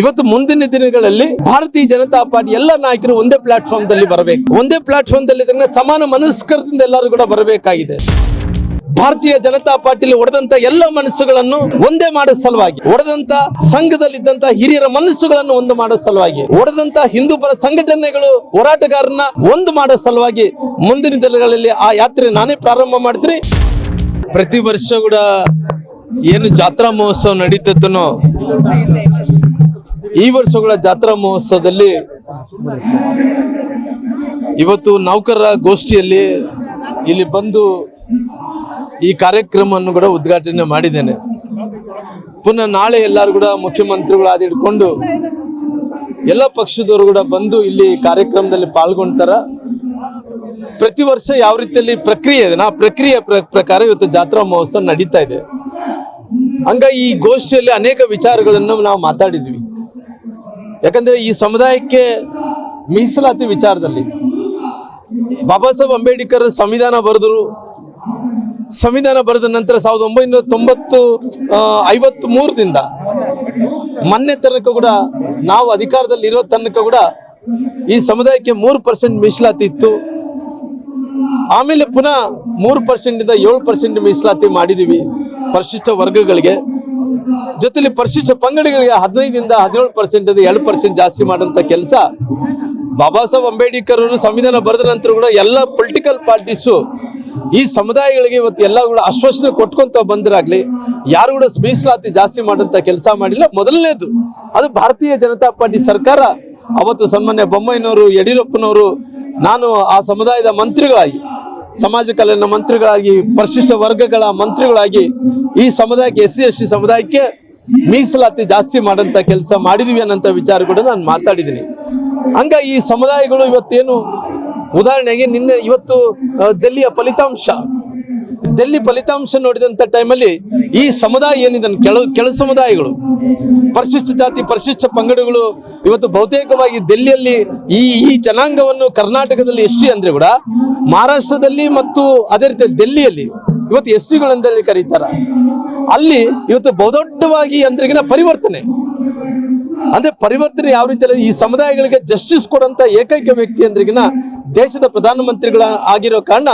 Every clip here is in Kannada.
ಇವತ್ತು ಮುಂದಿನ ದಿನಗಳಲ್ಲಿ ಭಾರತೀಯ ಜನತಾ ಪಾರ್ಟಿ ಎಲ್ಲ ನಾಯಕರು ಒಂದೇ ಪ್ಲಾಟ್ಫಾರ್ಮ್ ದಲ್ಲಿ ಬರಬೇಕು. ಒಂದೇ ಪ್ಲಾಟ್ಫಾರ್ಮ್ ದಲ್ಲಿ ಸಮಾನ ಮನಸ್ಕರದಿಂದ ಎಲ್ಲರೂ ಕೂಡ ಬರಬೇಕಾಗಿದೆ. ಭಾರತೀಯ ಜನತಾ ಪಾರ್ಟಿಲಿ ಒಡೆದಂತ ಎಲ್ಲ ಮನಸ್ಸುಗಳನ್ನು ಒಂದೇ ಮಾಡೋ ಸಲುವಾಗಿ, ಒಡೆದಂತ ಸಂಘದಲ್ಲಿದ್ದಂತ ಹಿರಿಯರ ಮನಸ್ಸುಗಳನ್ನು ಒಂದು ಮಾಡೋ ಸಲುವಾಗಿ, ಒಡೆದಂತ ಹಿಂದೂ ಪರ ಸಂಘಟನೆಗಳು ಹೋರಾಟಗಾರನ ಒಂದು ಮಾಡೋ ಸಲುವಾಗಿ ಮುಂದಿನ ದಿನಗಳಲ್ಲಿ ಆ ಯಾತ್ರೆ ನಾನೇ ಪ್ರಾರಂಭ ಮಾಡ್ತೀನಿ. ಪ್ರತಿ ವರ್ಷ ಕೂಡ ಏನು ಜಾತ್ರಾ ಮಹೋತ್ಸವ ನಡೀತದನೋ ಈ ವರ್ಷಗಳ ಜಾತ್ರಾ ಮಹೋತ್ಸವದಲ್ಲಿ ಇವತ್ತು ನೌಕರರ ಗೋಷ್ಠಿಯಲ್ಲಿ ಇಲ್ಲಿ ಬಂದು ಈ ಕಾರ್ಯಕ್ರಮವನ್ನು ಕೂಡ ಉದ್ಘಾಟನೆ ಮಾಡಿದ್ದೇನೆ. ಪುನಃ ನಾಳೆ ಎಲ್ಲರೂ ಕೂಡ ಮುಖ್ಯಮಂತ್ರಿಗಳು ಆದಿಡ್ಕೊಂಡು ಎಲ್ಲ ಪಕ್ಷದವರು ಕೂಡ ಬಂದು ಇಲ್ಲಿ ಕಾರ್ಯಕ್ರಮದಲ್ಲಿ ಪಾಲ್ಗೊಳ್ತಾರ ಪ್ರತಿ ವರ್ಷ ಯಾವ ರೀತಿಯಲ್ಲಿ ಪ್ರಕ್ರಿಯೆ ಇದೆ? ನಾ ಪ್ರಕ್ರಿಯೆ ಪ್ರ- ಪ್ರಕಾರ ಇವತ್ತು ಜಾತ್ರಾ ಮಹೋತ್ಸವ ನಡೀತಾ ಇದೆ. ಹಂಗ ಈ ಗೋಷ್ಠಿಯಲ್ಲಿ ಅನೇಕ ವಿಚಾರಗಳನ್ನು ನಾವು ಮಾತಾಡಿದ್ವಿ. ಯಾಕಂದ್ರೆ ಈ ಸಮುದಾಯಕ್ಕೆ ಮೀಸಲಾತಿ ವಿಚಾರದಲ್ಲಿ ಬಾಬಾ ಸಾಹೇಬ್ ಅಂಬೇಡ್ಕರ್ ಸಂವಿಧಾನ ಬರೆದರು. ಸಂವಿಧಾನ ಬರೆದ ನಂತರ ಸಾವಿರದ ಒಂಬೈನೂರ ತೊಂಬತ್ತು ಐವತ್ ಮೂರದಿಂದ ಮೊನ್ನೆ ತನಕ ಕೂಡ ನಾವು ಅಧಿಕಾರದಲ್ಲಿ ಇರೋ ತನಕ ಕೂಡ ಈ ಸಮುದಾಯಕ್ಕೆ ಮೂರು ಪರ್ಸೆಂಟ್ ಮೀಸಲಾತಿ ಇತ್ತು. ಆಮೇಲೆ ಪುನಃ ಮೂರು ಪರ್ಸೆಂಟ್ ಇಂದ ಏಳು ಪರ್ಸೆಂಟ್ ಮೀಸಲಾತಿ ಮಾಡಿದೀವಿ ಪರಿಶಿಷ್ಟ ವರ್ಗಗಳಿಗೆ. ಜೊತೆಲಿ ಪರಿಶಿಷ್ಟ ಪಂಗಡಗಳಿಗೆ ಹದಿನೈದರಿಂದ ಹದಿನೇಳು ಪರ್ಸೆಂಟ್ ಎರಡು ಪರ್ಸೆಂಟ್ ಜಾಸ್ತಿ ಮಾಡುವಂತ ಕೆಲಸ. ಬಾಬಾ ಸಾಹೇಬ್ ಅಂಬೇಡ್ಕರ್ ಅವರು ಸಂವಿಧಾನ ಬರೆದ ನಂತರ ಕೂಡ ಎಲ್ಲ ಪೊಲಿಟಿಕಲ್ ಪಾರ್ಟೀಸು ಈ ಸಮುದಾಯಗಳಿಗೆ ಇವತ್ತು ಎಲ್ಲ ಕೂಡ ಆಶ್ವಾಸನೆ ಕೊಟ್ಕೊಂತ ಬಂದ್ರಾಗ್ಲಿ, ಯಾರು ಕೂಡ ಮೀಸಲಾತಿ ಜಾಸ್ತಿ ಮಾಡುವಂತ ಕೆಲಸ ಮಾಡಿಲ್ಲ. ಮೊದಲನೇದು, ಅದು ಭಾರತೀಯ ಜನತಾ ಪಾರ್ಟಿ ಸರ್ಕಾರ. ಅವತ್ತು ಸನ್ಮಾನ್ಯ ಬೊಮ್ಮಾಯಿನವರು, ಯಡಿಯೂರಪ್ಪನವರು, ನಾನು ಆ ಸಮುದಾಯದ ಮಂತ್ರಿಗಳಾಗಿ ಸಮಾಜ ಕಲ್ಯಾಣ ಮಂತ್ರಿಗಳಾಗಿ, ಪರಿಶಿಷ್ಟ ವರ್ಗಗಳ ಮಂತ್ರಿಗಳಾಗಿ ಈ ಸಮುದಾಯಕ್ಕೆ ಎಸ್ ಸಿ ಸಮುದಾಯಕ್ಕೆ ಮೀಸಲಾತಿ ಜಾಸ್ತಿ ಮಾಡಂತ ಕೆಲಸ ಮಾಡಿದೀವಿ ಅನ್ನೋಂಥ ವಿಚಾರ ಕೂಡ ನಾನು ಮಾತಾಡಿದ್ದೀನಿ. ಹಂಗ ಈ ಸಮುದಾಯಗಳು ಇವತ್ತೇನು, ಉದಾಹರಣೆಗೆ ನಿನ್ನೆ ಇವತ್ತು ದೆಲ್ಲಿಯ ಫಲಿತಾಂಶ ಡೆಲ್ಲಿ ಫಲಿತಾಂಶ ನೋಡಿದಂತ ಟೈಮಲ್ಲಿ ಈ ಸಮುದಾಯ ಏನಿದೆ, ಕೆಳ ಕೆಳ ಸಮುದಾಯಗಳು, ಪರಿಶಿಷ್ಟ ಜಾತಿ, ಪರಿಶಿಷ್ಟ ಪಂಗಡಗಳು ಇವತ್ತು ಬಹುತೇಕವಾಗಿ ದೆಲ್ಲಿಯಲ್ಲಿ ಈ ಈ ಜನಾಂಗವನ್ನು ಕರ್ನಾಟಕದಲ್ಲಿ ಎಸ್ ಟಿ ಅಂದ್ರೆ ಕೂಡ ಮಹಾರಾಷ್ಟ್ರದಲ್ಲಿ ಮತ್ತು ಅದೇ ರೀತಿಯಲ್ಲಿ ದೆಲ್ಲಿಯಲ್ಲಿ ಇವತ್ತು ಎಸ್ ಸಿಗಳಂದಲ್ಲಿ ಕರೀತಾರ. ಅಲ್ಲಿ ಇವತ್ತು ಬಹುದೊಡ್ಡವಾಗಿ ಅಂದ್ರೆಗಿನ ಪರಿವರ್ತನೆ. ಅಂದ್ರೆ ಪರಿವರ್ತನೆ ಯಾವ ರೀತಿಯಲ್ಲಿ ಈ ಸಮುದಾಯಗಳಿಗೆ ಜಸ್ಟಿಸ್ ಕೊಡಂತ ಏಕೈಕ ವ್ಯಕ್ತಿ ಅಂದ್ರಿಗಿನ ದೇಶದ ಪ್ರಧಾನಮಂತ್ರಿಗಳ ಆಗಿರೋ ಕಾರಣ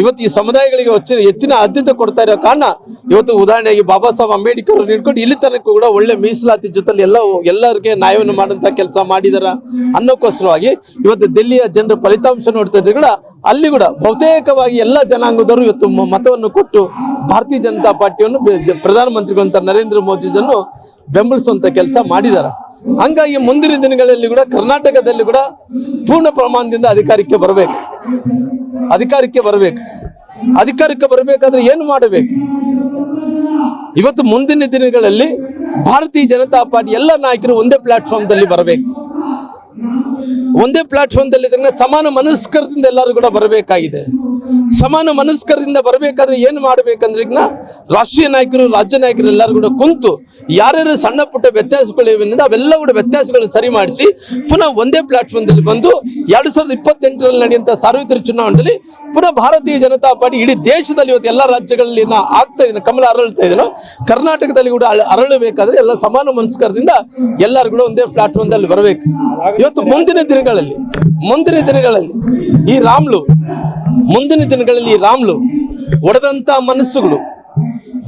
ಇವತ್ತು ಈ ಸಮುದಾಯಗಳಿಗೆ ಹೆಚ್ಚಿನ ಹೆಚ್ಚಿನ ಆದ್ಯತೆ ಕೊಡ್ತಾ ಇರೋ ಕಾರಣ ಇವತ್ತು ಉದಾಹರಣೆಗೆ ಬಾಬಾ ಸಾಹೇಬ್ ಅಂಬೇಡ್ಕರ್ ನಿಂತ್ಕೊಂಡು ಇಲ್ಲಿ ತನಕ ಕೂಡ ಒಳ್ಳೆ ಮೀಸಲಾತಿ ಜೊತೆಲಿ ಎಲ್ಲ ಎಲ್ಲರಿಗೆ ನ್ಯಾಯವನ್ನು ಮಾಡಂತ ಕೆಲಸ ಮಾಡಿದಾರ ಅನ್ನೋಕ್ಕೋಸ್ಕರವಾಗಿ ಇವತ್ತು ದಿಲ್ಲಿಯ ಜನರ ಫಲಿತಾಂಶ ನೋಡ್ತಾ ಇದ್ರೆ ಅಲ್ಲಿ ಕೂಡ ಬಹುತೇಕವಾಗಿ ಎಲ್ಲ ಜನಾಂಗದವರು ಇವತ್ತು ಮತವನ್ನು ಕೊಟ್ಟು ಭಾರತೀಯ ಜನತಾ ಪಾರ್ಟಿಯನ್ನು ಪ್ರಧಾನಮಂತ್ರಿಗಳಂತ ನರೇಂದ್ರ ಮೋದಿ ಮೋದಿಜನ್ನು ಬೆಂಬಲಿಸುವಂತ ಕೆಲಸ ಮಾಡಿದಾರ. ಹಂಗಾಗಿ ಮುಂದಿನ ದಿನಗಳಲ್ಲಿ ಕೂಡ ಕರ್ನಾಟಕದಲ್ಲಿ ಕೂಡ ಪೂರ್ಣ ಪ್ರಮಾಣದಿಂದ ಅಧಿಕಾರಕ್ಕೆ ಬರಬೇಕು. ಅಧಿಕಾರಕ್ಕೆ ಬರಬೇಕು. ಅಧಿಕಾರಕ್ಕೆ ಬರಬೇಕಾದ್ರೆ ಏನು ಮಾಡಬೇಕು? ಇವತ್ತು ಮುಂದಿನ ದಿನಗಳಲ್ಲಿ ಭಾರತೀಯ ಜನತಾ ಪಾರ್ಟಿ ಎಲ್ಲ ನಾಯಕರು ಒಂದೇ ಪ್ಲಾಟ್ಫಾರ್ಮ್ ದಲ್ಲಿ ಬರಬೇಕು. ಒಂದೇ ಪ್ಲಾಟ್ಫಾರ್ಮ್ ದಲ್ಲಿ ಇದ್ದಾಗ ಸಮಾನ ಮನಸ್ಕರದಿಂದ ಎಲ್ಲರೂ ಕೂಡ ಬರಬೇಕಾಗಿದೆ. ಸಮಾನ ಮನಸ್ಕರದಿಂದ ಬರಬೇಕಾದ್ರೆ ಏನು ಮಾಡ್ಬೇಕಂದ್ರೆ ಈಗ ರಾಷ್ಟ್ರೀಯ ನಾಯಕರು, ರಾಜ್ಯ ನಾಯಕರು ಎಲ್ಲರೂ ಕೂಡ ಕುಂತು ಯಾರ್ಯಾರು ಸಣ್ಣ ಪುಟ್ಟ ವ್ಯತ್ಯಾಸಗಳಿವೆ ಅವೆಲ್ಲ ಕೂಡ ವ್ಯತ್ಯಾಸಗಳನ್ನು ಸರಿ ಮಾಡಿಸಿ ಪುನಃ ಒಂದೇ ಪ್ಲಾಟ್ಫಾರ್ಮ್ ದಲ್ಲಿ ಬಂದು ಎರಡ್ ಸಾವಿರದ ಇಪ್ಪತ್ತೆಂಟರಲ್ಲಿ ನಡೆಯುವಂತ ಸಾರ್ವತ್ರಿಕ ಚುನಾವಣೆಯಲ್ಲಿ ಪುನಃ ಭಾರತೀಯ ಜನತಾ ಪಾರ್ಟಿ ಇಡೀ ದೇಶದಲ್ಲಿ ಇವತ್ತು ಎಲ್ಲ ರಾಜ್ಯಗಳಲ್ಲಿ ನಾ ಆಗ್ತಾ ಇದ್ದೀನಿ ಕಮಲ ಅರಳ್ತಾ ಇದೆನೋ, ಕರ್ನಾಟಕದಲ್ಲಿ ಕೂಡ ಅರಳಬೇಕಾದ್ರೆ ಎಲ್ಲ ಸಮಾನ ಮನಸ್ಕರದಿಂದ ಎಲ್ಲರೂ ಕೂಡ ಒಂದೇ ಪ್ಲಾಟ್ಫಾರ್ಮ್ ದಲ್ಲಿ ಬರಬೇಕು. ಇವತ್ತು ಮುಂದಿನ ದಿನಗಳಲ್ಲಿ ಮುಂದಿನ ದಿನಗಳಲ್ಲಿ ಈ ರಾಮ್ಲು ಮುಂದಿನ ದಿನಗಳಲ್ಲಿ ರಾಮ್ಲು ಒಡೆದಂತ ಮನಸ್ಸುಗಳು,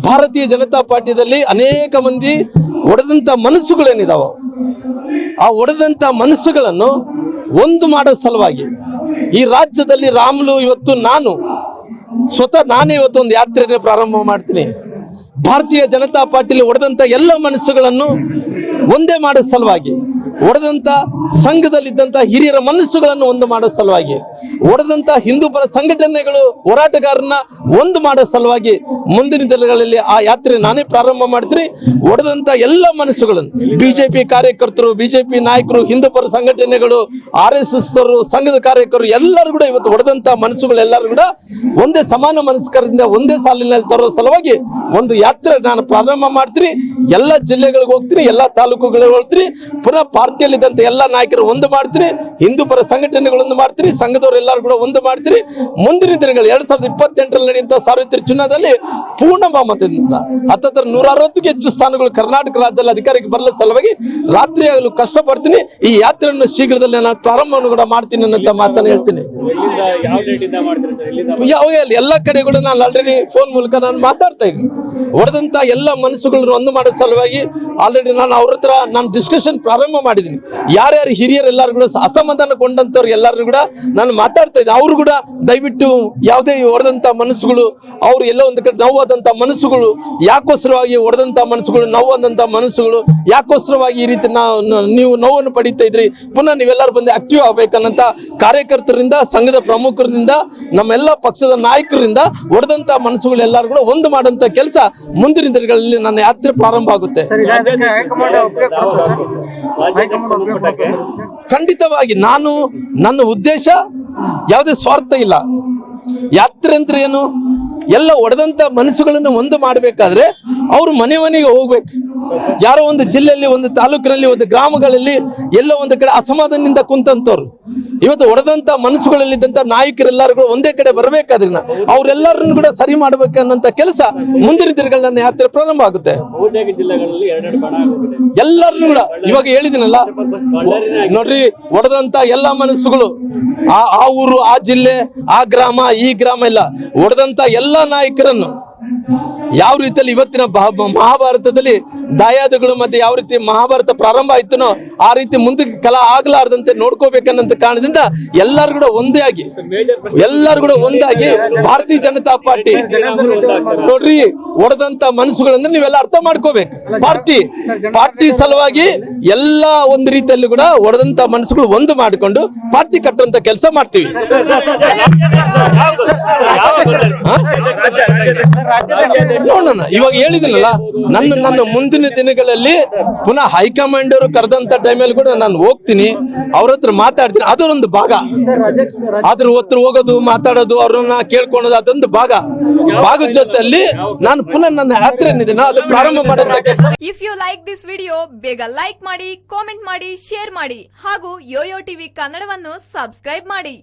ಭಾರತೀಯ ಜನತಾ ಪಾರ್ಟಿಯಲ್ಲಿ ಅನೇಕ ಮಂದಿ ಒಡೆದಂತ ಮನಸ್ಸುಗಳೇನಿದಾವ, ಆ ಒಡೆದಂತ ಮನಸ್ಸುಗಳನ್ನು ಒಂದು ಮಾಡೋ ಸಲುವಾಗಿ ಈ ರಾಜ್ಯದಲ್ಲಿ ರಾಮ್ಲು ಇವತ್ತು ನಾನು, ಸ್ವತಃ ನಾನೇ ಇವತ್ತು ಒಂದು ಯಾತ್ರೆಯನ್ನು ಪ್ರಾರಂಭ ಮಾಡ್ತೀನಿ. ಭಾರತೀಯ ಜನತಾ ಪಾರ್ಟಿಲಿ ಒಡೆದಂತ ಎಲ್ಲ ಮನಸ್ಸುಗಳನ್ನು ಒಂದೇ ಮಾಡೋ ಸಲುವಾಗಿ ಒಡೆದಂತ ಸಂಘದಲ್ಲಿದ್ದಂತ ಹಿರಿಯರ ಮನಸ್ಸುಗಳನ್ನು ಒಂದು ಮಾಡೋ ಸಲುವಾಗಿ, ಒಡೆದಂತ ಹಿಂದೂ ಪರ ಸಂಘಟನೆಗಳು ಹೋರಾಟಗಾರನ ಒಂದು ಮಾಡೋ ಸಲುವಾಗಿ ಮುಂದಿನ ದಿನಗಳಲ್ಲಿ ಆ ಯಾತ್ರೆ ನಾನೇ ಪ್ರಾರಂಭ ಮಾಡ್ತೀನಿ. ಒಡೆದಂತ ಎಲ್ಲ ಮನಸ್ಸುಗಳನ್ನು, ಬಿಜೆಪಿ ಕಾರ್ಯಕರ್ತರು, ಬಿಜೆಪಿ ನಾಯಕರು, ಹಿಂದೂ ಪರ ಸಂಘಟನೆಗಳು, ಆರ್ ಎಸ್ ಎಸ್ ಸಂಘದ ಕಾರ್ಯಕರ್ತರು ಎಲ್ಲರೂ ಕೂಡ ಇವತ್ತು ಹೊಡೆದಂತ ಮನಸ್ಸುಗಳೆಲ್ಲರೂ ಕೂಡ ಒಂದೇ ಸಮಾನ ಮನಸ್ಕರದಿಂದ ಒಂದೇ ಸಾಲಿನಲ್ಲಿ ತರೋ ಸಲುವಾಗಿ ಒಂದು ಯಾತ್ರೆ ನಾನು ಪ್ರಾರಂಭ ಮಾಡ್ತೀನಿ. ಎಲ್ಲ ಜಿಲ್ಲೆಗಳಿಗೆ ಹೋಗ್ತೀನಿ, ಎಲ್ಲ ತಾಲೂಕುಗಳಿಗೆ ಹೋಗ್ತೀನಿ. ಪುನಃ ಪಾರ್ಟಿಯಲ್ಲಿದ್ದಂತ ಎಲ್ಲ ನಾಯಕರು ಒಂದು ಮಾಡ್ತೀರಿ, ಹಿಂದೂ ಪರ ಸಂಘಟನೆಗಳೊಂದು ಮಾಡ್ತೀರಿ, ಸಂಘದವರು ಎಲ್ಲರೂ ಕೂಡ ಒಂದು ಮಾಡ್ತೀರಿ. ಮುಂದಿನ ದಿನಗಳು ಎರಡ್ ಸಾವಿರದ ಇಪ್ಪತ್ತೆಂಟರಲ್ಲಿ ನಡೆಯುವಂತ ಸಾರ್ವತ್ರಿಕ ಚುನಾವಣೆಯಲ್ಲಿ ಪೂರ್ಣ ಬಹುಮತದಿಂದ ಹತ್ತತ್ರ ನೂರ ಅರವತ್ತಕ್ಕೆ ಹೆಚ್ಚು ಸ್ಥಾನಗಳು ಕರ್ನಾಟಕ ರಾಜ್ಯದಲ್ಲಿ ಅಧಿಕಾರಕ್ಕೆ ಬರಲ ಸಲುವಾಗಿ ರಾತ್ರಿ ಆಗಲು ಕಷ್ಟಪಡ್ತೀನಿ. ಈ ಯಾತ್ರೆಯನ್ನು ಶೀಘ್ರದಲ್ಲಿ ನಾನು ಪ್ರಾರಂಭವನ್ನು ಕೂಡ ಮಾಡ್ತೀನಿ ಅನ್ನೋ ಮಾತನ್ನು ಹೇಳ್ತೀನಿ. ಯಾವ ಎಲ್ಲಿ ಎಲ್ಲ ಕಡೆ ಕೂಡ ನಾನು ಆಲ್ರೆಡಿ ಫೋನ್ ಮೂಲಕ ನಾನು ಮಾತಾಡ್ತಾ ಇದ್ದೀನಿ. ಹೊಡೆದಂತ ಎಲ್ಲ ಮನಸ್ಸುಗಳನ್ನು ಒಂದು ಮಾಡೋ ಸಲುವಾಗಿ ಆಲ್ರೆಡಿ ನಾನು ಅವ್ರ ಹತ್ರ ನಾನು ಡಿಸ್ಕಷನ್ ಪ್ರಾರಂಭ ಮಾಡಿದ್ದೀನಿ. ಯಾರ್ಯಾರು ಹಿರಿಯರು ಎಲ್ಲರೂ ಕೂಡ ಅಸಮಾಧಾನಗೊಂಡಂತವ್ರು ಎಲ್ಲರೂ ಕೂಡ ನಾನು ಮಾತಾಡ್ತಾ ಇದ್ದೆ. ಅವರು ಕೂಡ ದಯವಿಟ್ಟು ಯಾವುದೇ ಹೊಡೆದಂತ ಮನಸ್ಸುಗಳು, ಅವ್ರು ಎಲ್ಲೋ ಒಂದು ಕಡೆ ನೋವಾದಂತ ಮನಸ್ಸುಗಳು ಯಾಕೋಸ್ಕರವಾಗಿ ಹೊಡೆದಂತ ಮನಸ್ಸುಗಳು ನೋವಾದಂತ ಮನಸ್ಸುಗಳು ಯಾಕೋಸ್ಕರವಾಗಿ ಈ ರೀತಿ ನಾವು ನೀವು ನೋವನ್ನು ಪಡೀತಾ ಇದ್ರಿ, ಪುನಃ ನೀವೆಲ್ಲರೂ ಬಂದು ಆಕ್ಟಿವ್ ಆಗ್ಬೇಕನ್ನಂತ ಕಾರ್ಯಕರ್ತರಿಂದ, ಸಂಘದ ಪ್ರಮುಖರಿಂದ, ನಮ್ಮೆಲ್ಲ ಪಕ್ಷದ ನಾಯಕರಿಂದ ಹೊಡೆದಂತ ಮನಸ್ಸುಗಳು ಎಲ್ಲರೂ ಕೂಡ ಒಂದು ಮಾಡಂತ ಕೆಲಸ ಮುಂದಿನ ದಿನಗಳಲ್ಲಿ ನನ್ನ ಯಾತ್ರೆ ಪ್ರಾರಂಭ ಆಗುತ್ತೆ. ಖಂಡಿತವಾಗಿ ನಾನು ನನ್ನ ಉದ್ದೇಶ ಯಾವುದೇ ಸ್ವಾರ್ಥ ಇಲ್ಲ. ಯಾತ್ರೆ ಅಂದ್ರೆ ಏನು? ಎಲ್ಲ ಒಡೆದಂತ ಮನಸ್ಸುಗಳನ್ನು ಒಂದು ಮಾಡಬೇಕಾದ್ರೆ ಅವರು ಮನೆ ಮನೆಗೆ ಹೋಗ್ಬೇಕು. ಯಾರೋ ಒಂದು ಜಿಲ್ಲೆಯಲ್ಲಿ, ಒಂದು ತಾಲೂಕಿನಲ್ಲಿ, ಒಂದು ಗ್ರಾಮಗಳಲ್ಲಿ ಎಲ್ಲ ಒಂದು ಕಡೆ ಅಸಮಾಧಾನದಿಂದ ಕುಂತಂತವ್ರು. ಇವತ್ತು ಒಡೆದಂತ ಮನಸ್ಸುಗಳಲ್ಲಿದ್ದಂತ ನಾಯಕರೆಲ್ಲರೂ ಒಂದೇ ಕಡೆ ಬರ್ಬೇಕಾದ್ರೆ ಅವರೆಲ್ಲರನ್ನು ಕೂಡ ಸರಿ ಮಾಡಬೇಕನ್ನಂತ ಕೆಲಸ ಮುಂದಿನ ದಿನಗಳನ್ನ ಯಾತ್ರೆ ಪ್ರಾರಂಭ ಆಗುತ್ತೆ. ಎಲ್ಲರನ್ನು ಕೂಡ ಇವಾಗ ಹೇಳಿದಿನಲ್ಲ ನೋಡ್ರಿ ಒಡೆದಂತ ಎಲ್ಲಾ ಮನಸ್ಸುಗಳು ಆ ಆ ಊರು ಆ ಜಿಲ್ಲೆ ಆ ಗ್ರಾಮ ಈ ಗ್ರಾಮ ಇಲ್ಲ ಒಡೆದಂತ ಎಲ್ಲಾ ನಾಯಕರನ್ನು ಯಾವ ರೀತಿಯಲ್ಲಿ ಇವತ್ತಿನ ಮಹಾಭಾರತದಲ್ಲಿ ದಾಯಾದಗಳು ಮತ್ತೆ ಯಾವ ರೀತಿ ಮಹಾಭಾರತ ಪ್ರಾರಂಭ ಆಯ್ತನೋ ಆ ರೀತಿ ಮುಂದಕ್ಕೆ ಕಲಾ ಆಗ್ಲಾರ್ದಂತೆ ನೋಡ್ಕೋಬೇಕನ್ನಂತ ಕಾರಣದಿಂದ ಎಲ್ಲರೂ ಕೂಡ ಒಂದೇ ಆಗಿ ಎಲ್ಲರೂ ಕೂಡ ಒಂದಾಗಿ ಭಾರತೀಯ ಜನತಾ ಪಾರ್ಟಿ ನೋಡ್ರಿ ಒಡೆದಂತ ಮನಸ್ಸುಗಳಂದ್ರೆ ನೀವೆಲ್ಲ ಅರ್ಥ ಮಾಡ್ಕೋಬೇಕು ಪಾರ್ಟಿ ಪಾರ್ಟಿ ಸಲುವಾಗಿ ಎಲ್ಲಾ ಒಂದು ರೀತಿಯಲ್ಲಿ ಕೂಡ ಒಡೆದಂತ ಮನಸ್ಸುಗಳು ಒಂದು ಮಾಡಿಕೊಂಡು ಪಾರ್ಟಿ ಕಟ್ಟುವಂತ ಕೆಲಸ ಮಾಡ್ತೀವಿ? ನೋಡೋಣ ಇವಾಗ ಹೇಳಿದಿನಲ್ಲ ನನ್ನ ನನ್ನ ಮುಂದಿನ ದಿನಗಳಲ್ಲಿ ಪುನಃ ಹೈಕಮಾಂಡ್ ಅವರು ಕರೆದಂತ ಟೈಮಲ್ಲಿ ಕೂಡ ನಾನು ಹೋಗ್ತೀನಿ ಅವ್ರ ಹತ್ರ ಮಾತಾಡ್ತೀನಿ ಅದರೊಂದು ಭಾಗ. ಅದ್ರ ಹತ್ರ ಹೋಗೋದು ಮಾತಾಡೋದು ಅವ್ರನ್ನ ಕೇಳ್ಕೊಳೋದು ಅದೊಂದು ಭಾಗ. ಭಾಗದ ಜೊತೆಯಲ್ಲಿ ನಾನು ಪುನಃ ನನ್ನ ಯಾತ್ರೆ ಏನಿದೆ ಅದು ಪ್ರಾರಂಭ ಮಾಡೋದಕ್ಕೆ ಕೆಲಸ. If you like this video ಬೇಗ ಲೈಕ್ ಮಾಡಿ ಕಾಮೆಂಟ್ ಮಾಡಿ ಶೇರ್ ಮಾಡಿ ಹಾಗೂ ಯೋಯೋ ಟಿವಿ ಕನ್ನಡವನ್ನು ಸಬ್ಸ್ಕ್ರೈಬ್ ಮಾಡಿ.